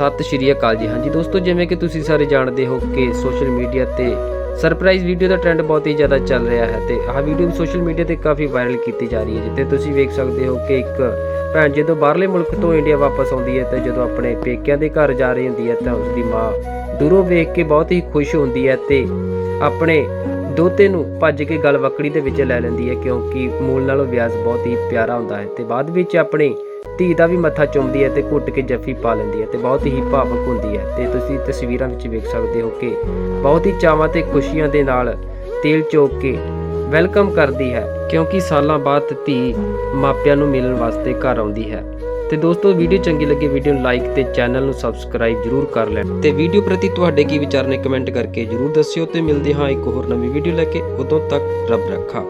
ਸਤਿ ਸ਼੍ਰੀ ਅਕਾਲ ਜੀ। ਹਾਂਜੀ ਦੋਸਤੋ, ਜਿਵੇਂ ਕਿ ਤੁਸੀਂ ਸਾਰੇ ਜਾਣਦੇ ਹੋ ਕਿ ਸੋਸ਼ਲ ਮੀਡੀਆ ਤੇ ਸਰਪ੍ਰਾਈਜ਼ ਵੀਡੀਓ ਦਾ ਟ੍ਰੈਂਡ ਬਹੁਤ ਹੀ ਜ਼ਿਆਦਾ ਚੱਲ ਰਿਹਾ ਹੈ ਤੇ ਆਹ ਵੀਡੀਓ ਸੋਸ਼ਲ ਮੀਡੀਆ ਤੇ ਕਾਫੀ ਵਾਇਰਲ ਕੀਤੀ ਜਾ ਰਹੀ ਹੈ ਜਿੱਥੇ ਤੁਸੀਂ ਵੇਖ ਸਕਦੇ ਹੋ ਕਿ ਇੱਕ ਭੈਣ ਜਦੋਂ ਬਾਹਰਲੇ ਮੁਲਕ ਤੋਂ ਇੰਡੀਆ ਵਾਪਸ ਆਉਂਦੀ ਹੈ ਤੇ ਜਦੋਂ ਆਪਣੇ ਪੇਕਿਆਂ ਦੇ ਘਰ ਜਾ ਰਹੀ ਹੁੰਦੀ ਹੈ ਤਾਂ ਉਸ ਦੀ ਮਾਂ ਦੂਰੋਂ ਵੇਖ ਕੇ ਬਹੁਤ ਹੀ ਖੁਸ਼ ਹੁੰਦੀ ਹੈ ਤੇ ਆਪਣੇ ਦੋਤੇ ਨੂੰ ਭੱਜ ਕੇ ਗਲ ਵਕੜੀ ਦੇ ਵਿੱਚ ਲੈ ਲੈਂਦੀ ਹੈ ਕਿਉਂਕਿ ਮੂਲ ਨਾਲੋਂ ਵਿਆਜ ਬਹੁਤ ਹੀ ਪਿਆਰਾ ਹੁੰਦਾ ਹੈ। ਤੇ ਬਾਅਦ ਵਿੱਚ ਆਪਣੀ ਧੀ ਦਾ ਵੀ ਮੱਥਾ ਚੁੰਮਦੀ ਹੈ ਤੇ ਘੁੱਟ ਕੇ ਜੱਫੀ ਪਾ ਲੈਂਦੀ ਹੈ ਤੇ ਬਹੁਤ ਹੀ ਭਾਵੁਕ ਹੁੰਦੀ ਹੈ ਤੇ ਤੁਸੀਂ ਤਸਵੀਰਾਂ ਵਿੱਚ ਵੇਖ ਸਕਦੇ ਹੋ ਕਿ ਬਹੁਤ ਹੀ ਚਾਵਾਂ ਤੇ ਖੁਸ਼ੀਆਂ ਦੇ ਨਾਲ ਤੇਲ ਚੋਕ ਕੇ ਵੈਲਕਮ ਕਰਦੀ ਹੈ, ਕਿਉਂਕਿ ਸਾਲਾਂ ਬਾਅਦ ਧੀ ਮਾਪਿਆਂ ਨੂੰ ਮਿਲਣ ਵਾਸਤੇ ਘਰ ਆਉਂਦੀ ਹੈ। ਤੇ ਦੋਸਤੋ, ਵੀਡੀਓ ਚੰਗੀ ਲੱਗੇ ਵੀਡੀਓ ਨੂੰ ਲਾਈਕ ਤੇ ਚੈਨਲ ਨੂੰ ਸਬਸਕ੍ਰਾਈਬ ਜਰੂਰ ਕਰ ਲੈਣ। ਤੇ ਵੀਡੀਓ ਪ੍ਰਤੀ ਤੁਹਾਡੇ ਕੀ ਵਿਚਾਰ ਨੇ ਕਮੈਂਟ ਕਰਕੇ ਜਰੂਰ ਦੱਸਿਓ ਤੇ ਮਿਲਦੇ ਹਾਂ ਇੱਕ ਹੋਰ ਨਵੀਂ ਵੀਡੀਓ ਲੈ ਕੇ। ਉਦੋਂ ਤੱਕ ਰੱਬ ਰੱਖਾ।